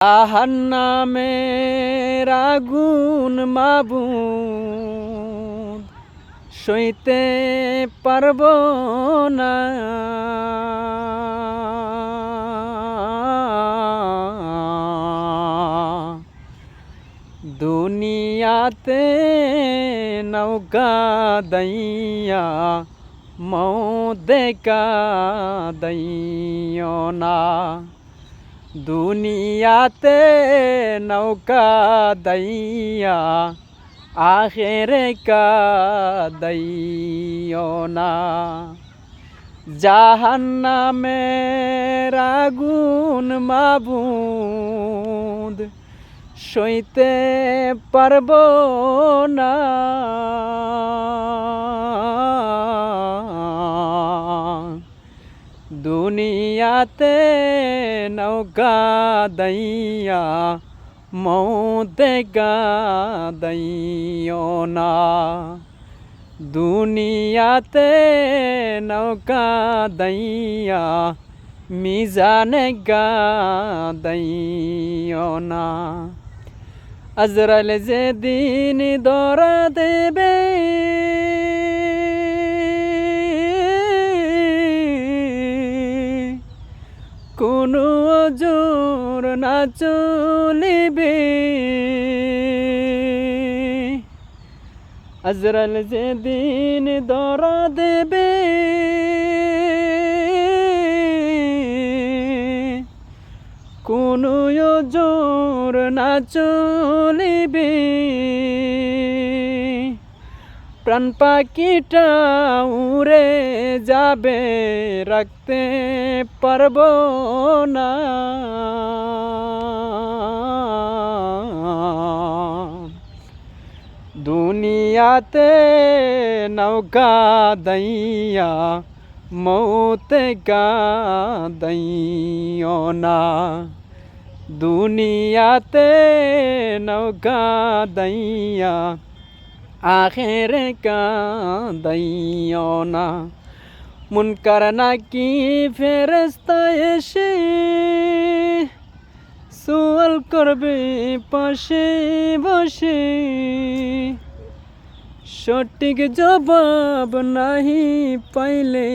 আহার নামের আগুন মাবুদ সইতে পারব না। দুনিয়াতে নৌকা দইয়া মৌ দেখা দইও না। দুনিয়াতে নৌকা দইয়া আখেরে কা দইও না। জাহান্নামের আগুন মাবুদ সইতে পারব না। দুনিয়াতে নৌকা দইয়া মৌতে গা দইও না দুনিয়াতে নৌকা দইয়া মিজানে গা দইও না আজরাল যেদিন কোনো জোর না চলিবে। আজরাল যেদিন দরা দেবে কোনো জোর না চলিবে। প্রাণ পাখিটা উড়ে যাবে, রাখতে পারব না। দুনিয়াতে নৌকা দইয়া, মৌতে দইও না। দুনিয়াতে নৌকা দইয়া আখের কা দইও না মুনকার নাকি ফেরস্তা এসে সোয়াল করবে, পাশে বসে। সঠিক জবাব নাহি পাইলে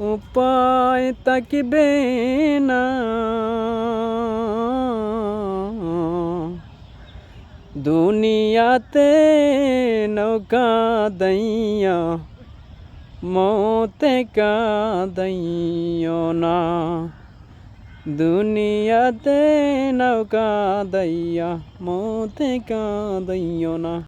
উপায় তাকিবে না। দুনিয়াতে নৌকা দইয়া মতে কা দইও না। দুনিয়াতে নৌকা দইয়া মতে কা দইও না।